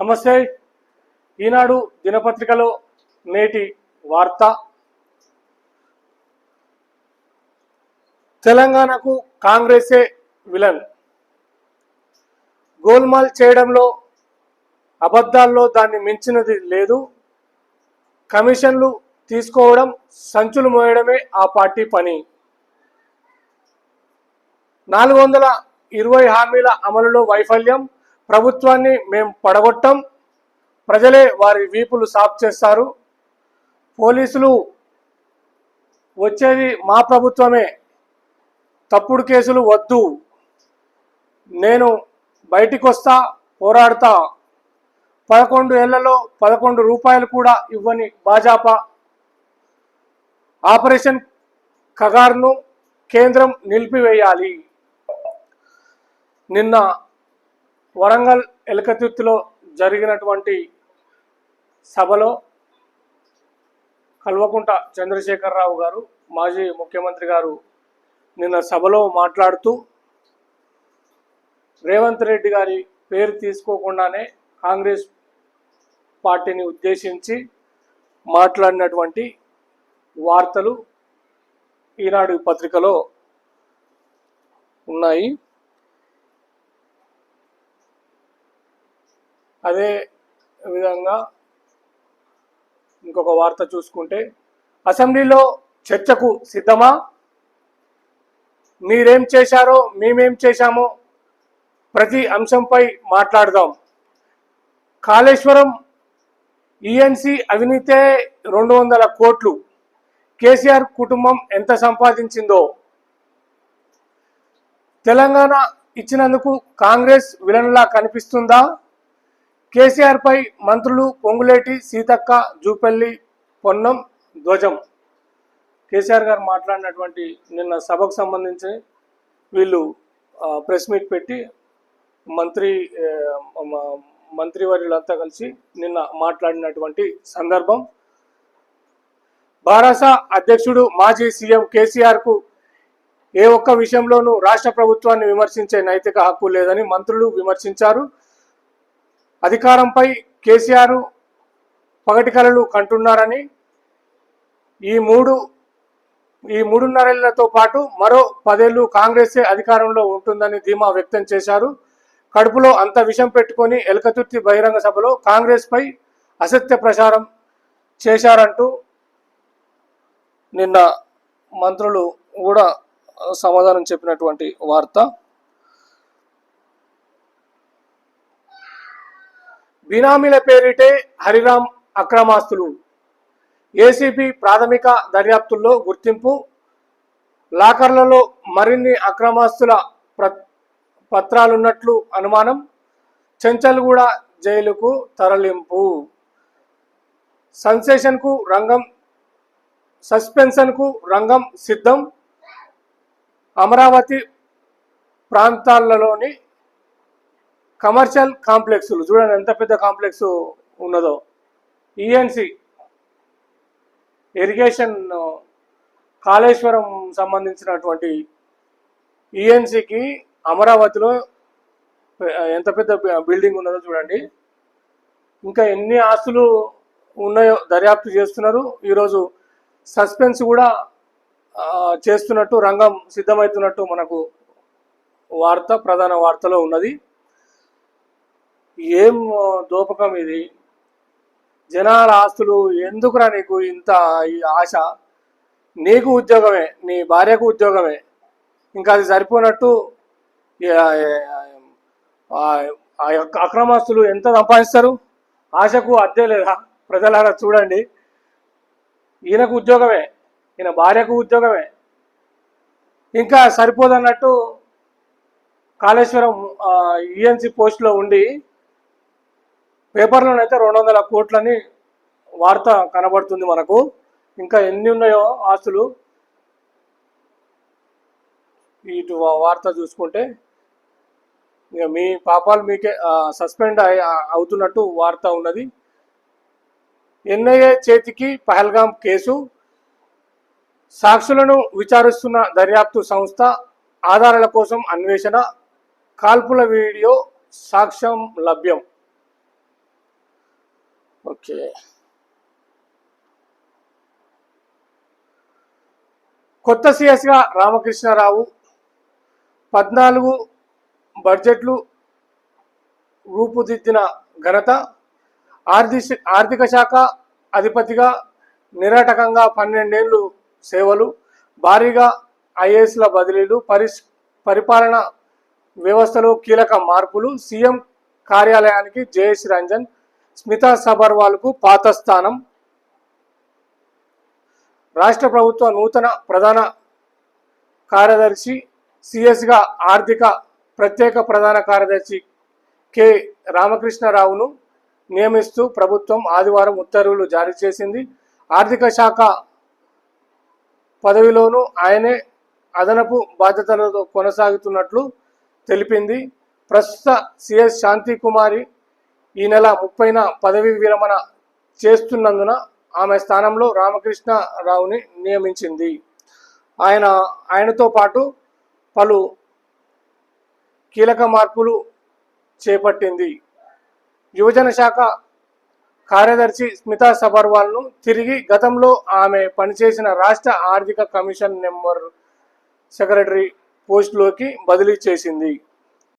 నమస్తే. ఈనాడు దినపత్రికలో నేటి వార్త. తెలంగాణకు కాంగ్రెసే విలన్. గోల్మాల్ చేయడంలో అబద్ధాల్లో దాన్ని మించినది లేదు. కమిషన్లు తీసుకోవడం సంచులు మోయడమే ఆ పార్టీ పని. నాలుగు వందల ఇరవై హామీల అమలులో వైఫల్యం ప్రభుత్వాన్ని మేము పడగొట్టం. ప్రజలే వారి వీపులు సాఫ్ చేస్తారు. పోలీసులు వచ్చేది మా ప్రభుత్వమే. తప్పుడు కేసులు వద్దు. నేను బయటికి వస్తా పోరాడతా. పదకొండు ఏళ్ళలో పదకొండు రూపాయలు కూడా ఇవ్వని భాజపా. ఆపరేషన్ కగార్ను కేంద్రం నిలిపివేయాలి. నిన్న వరంగల్ ఎలకతుర్తిలో జరిగినటువంటి సభలో కల్వకుంట చంద్రశేఖరరావు గారు మాజీ ముఖ్యమంత్రి గారు నిన్న సభలో మాట్లాడుతూ రేవంత్ రెడ్డి గారి పేరు తీసుకోకుండానే కాంగ్రెస్ పార్టీని ఉద్దేశించి మాట్లాడినటువంటి వార్తలు ఈనాడు పత్రికలో ఉన్నాయి. అదే విధంగా ఇంకొక వార్త చూసుకుంటే అసెంబ్లీలో చర్చకు సిద్ధమా? మీరేం చేశారో మేమేం చేశామో ప్రతి అంశంపై మాట్లాడదాం. కాళేశ్వరం ఈఎన్సి అవినీతే రెండు వందల కోట్లు. కేసీఆర్ కుటుంబం ఎంత సంపాదించిందో? తెలంగాణ ఇచ్చినందుకు కాంగ్రెస్ విలన్లా కనిపిస్తుందా? కేసీఆర్ పై మంత్రులు పొంగులేటి సీతక్క జూపల్లి పొన్నం ధ్వజం. కేసీఆర్ గారు మాట్లాడినటువంటి నిన్న సభకు సంబంధించి వీళ్ళు ప్రెస్ మీట్ పెట్టి మంత్రి ఆ, మంత్రివర్యులంతా కలిసి నిన్న మాట్లాడినటువంటి సందర్భం. భారస అధ్యక్షుడు మాజీ సీఎం కేసీఆర్కు ఏ ఒక్క విషయంలోనూ రాష్ట్ర ప్రభుత్వాన్ని విమర్శించే నైతిక హక్కు లేదని మంత్రులు విమర్శించారు. అధికారంపై కేసీఆర్ పగటి కలలు కంటున్నారని ఈ మూడు ఈ మూడున్నరేళ్ళతో పాటు మరో పదేళ్ళు కాంగ్రెసే అధికారంలో ఉంటుందని ధీమా వ్యక్తం చేశారు. కడుపులో అంత విషం పెట్టుకొని ఎలకతుర్తి బహిరంగ సభలో కాంగ్రెస్ పై అసత్య ప్రచారం చేశారంటూ నిన్న మంత్రులు కూడా సమాధానం చెప్పినటువంటి వార్త. బినామీల పేరిటే హరిరామ్ అక్రమాస్తులు. ఏసీబీ ప్రాథమిక దర్యాప్తుల్లో గుర్తింపు లాకర్లలో మరిన్ని అక్రమాస్తుల ప్ర పత్రాలున్నట్లు అనుమానం చెంచల్గూడ జైలుకు తరలింపు. సన్సేషన్కు రంగం సస్పెన్షన్కు రంగం సిద్ధం. అమరావతి ప్రాంతాలలోని కమర్షియల్ కాంప్లెక్స్లు చూడండి ఎంత పెద్ద కాంప్లెక్స్ ఉన్నదో. ఈఎన్సి ఇరిగేషన్ కాళేశ్వరం సంబంధించినటువంటి ఈఎన్సికి అమరావతిలో ఎంత పెద్ద బిల్డింగ్ ఉన్నదో చూడండి. ఇంకా ఎన్ని ఆస్తులు ఉన్నాయో దర్యాప్తు చేస్తున్నారు. ఈరోజు సస్పెన్స్ కూడా చేస్తున్నట్టు రంగం సిద్ధమవుతున్నట్టు మనకు వార్త ప్రధాన వార్తలో ఉన్నది. ఏం దోపకం ఇది? జనాల ఆస్తులు ఎందుకురా నీకు ఇంత ఈ ఆశ? నీకు ఉద్యోగమే నీ భార్యకు ఉద్యోగమే. ఇంకా అది సరిపోనట్టు ఆ, యొక్క అక్రమాస్తులు ఎంత సంపాదిస్తారు? ఆశకు అద్దే లేదా? ప్రజలారా చూడండి. ఈయనకు ఉద్యోగమే ఈయన భార్యకు ఉద్యోగమే. ఇంకా సరిపోదన్నట్టు కాళేశ్వరం ఈఎన్సీ పోస్ట్లో ఉండి పేపర్లోనైతే రెండు వందల కోట్లని వార్త కనబడుతుంది మనకు. ఇంకా ఎన్ని ఉన్నాయో ఆస్తులు? ఇటు వార్త చూసుకుంటే ఇక మీ పాపాలు మీకే సస్పెండ్ అవుతున్నట్టు వార్త ఉన్నది. ఎన్ఐఏ చేతికి పహల్గాం కేసు. సాక్షులను విచారిస్తున్న దర్యాప్తు సంస్థ ఆధారాల కోసం అన్వేషణ. కాల్పుల వీడియో సాక్ష్యం లభ్యం. ఓకే. కొత్త సిఎస్గా రామకృష్ణారావు పద్నాలుగు బడ్జెట్లు రూపుదిద్దిన ఘనత ఆర్థిక ఆర్థిక శాఖ అధిపతిగా నిరాటకంగా పన్నెండేళ్ళు సేవలు భారీగా ఐఏఎస్ల బదిలీలు పరిష్ పరిపాలన వ్యవస్థలో కీలక మార్పులు సీఎం కార్యాలయానికి జయేష్ రంజన్ స్మితా సబర్వాల్కు పాత స్థానం. రాష్ట్ర ప్రభుత్వ నూతన ప్రధాన కార్యదర్శి సిఎస్గా ఆర్థిక ప్రత్యేక ప్రధాన కార్యదర్శి కె రామకృష్ణరావును నియమిస్తూ ప్రభుత్వం ఆదివారం ఉత్తర్వులు జారీ చేసింది. ఆర్థిక శాఖ పదవిలోనూ ఆయనే అదనపు బాధ్యతలతో కొనసాగుతున్నట్లు తెలిపింది. ప్రస్తుత సిఎస్ శాంతి కుమారి ఈ నెల ముప్పైన పదవి విరమణ చేస్తున్నందున ఆమె స్థానంలో రామకృష్ణారావుని నియమించింది. ఆయన ఆయనతో పాటు పలు కీలక మార్పులు చేపట్టింది. యువజన శాఖ కార్యదర్శి స్మితా సబర్వాల్ను తిరిగి గతంలో ఆమె పనిచేసిన రాష్ట్ర ఆర్థిక కమిషన్ నెంబర్ సెక్రటరీ పోస్టులోకి బదిలీ చేసింది.